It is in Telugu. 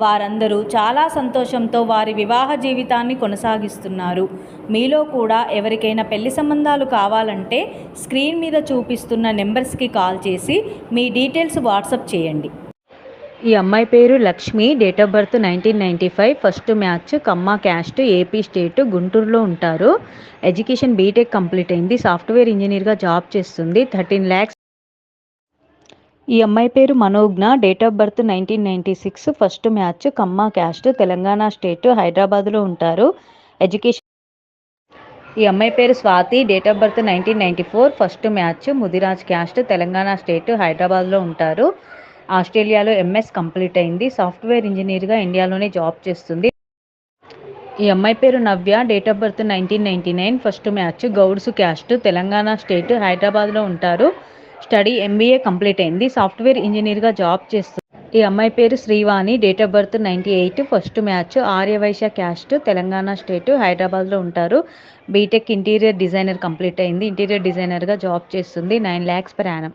వారందరూ చాలా సంతోషంతో వారి వివాహ జీవితాన్ని కొనసాగిస్తున్నారు. మీలో కూడా ఎవరికైనా పెళ్ళి సంబంధాలు కావాలంటే స్క్రీన్ మీద చూపిస్తున్న నెంబర్స్కి కాల్ చేసి మీ డీటెయిల్స్ వాట్సప్ చేయండి. ఈ అమ్మాయి పేరు Lakshmi date of birth nineteen ninety five first match Kamma caste AP state గుంటూరులో ఉంటారు. ఎడ్యుకేషన్ బీటెక్ కంప్లీట్ అయింది సాఫ్ట్వేర్ ఇంజనీర్గా జాబ్ చేస్తుంది థర్టీన్ ల్యాక్స్ ఈ అమ్మాయి పేరు Manogna. Date of birth nineteen ninety six first match Kamma caste Telangana state హైదరాబాద్లో ఉంటారు. ఎడ్యుకేషన్ ఈ అమ్మాయి పేరు Swathi. Date of birth nineteen ninety four first match Mudiraj caste Telangana state హైదరాబాద్లో ఉంటారు. ఆస్ట్రేలియాలో ఎంఎస్ కంప్లీట్ అయింది. సాఫ్ట్వేర్ ఇంజనీర్గా ఇండియాలోనే జాబ్ చేస్తుంది. ఈ అమ్మాయి పేరు Navya. Date of birth nineteen ninety nine first match Gouds caste Telangana state హైదరాబాద్లో ఉంటారు. స్టడీ ఎంబీఏ కంప్లీట్ అయింది. సాఫ్ట్వేర్ ఇంజనీర్గా జాబ్ చేస్తుంది ఈ అమ్మాయి పేరు Srivani. Date of birth ninety eight first match. Aryavysya caste Telangana state హైదరాబాద్లో ఉంటారు. బీటెక్ ఇంటీరియర్ డిజైనర్ కంప్లీట్ అయింది. ఇంటీరియర్ డిజైనర్గా జాబ్ చేస్తుంది. Nine lakhs per annum.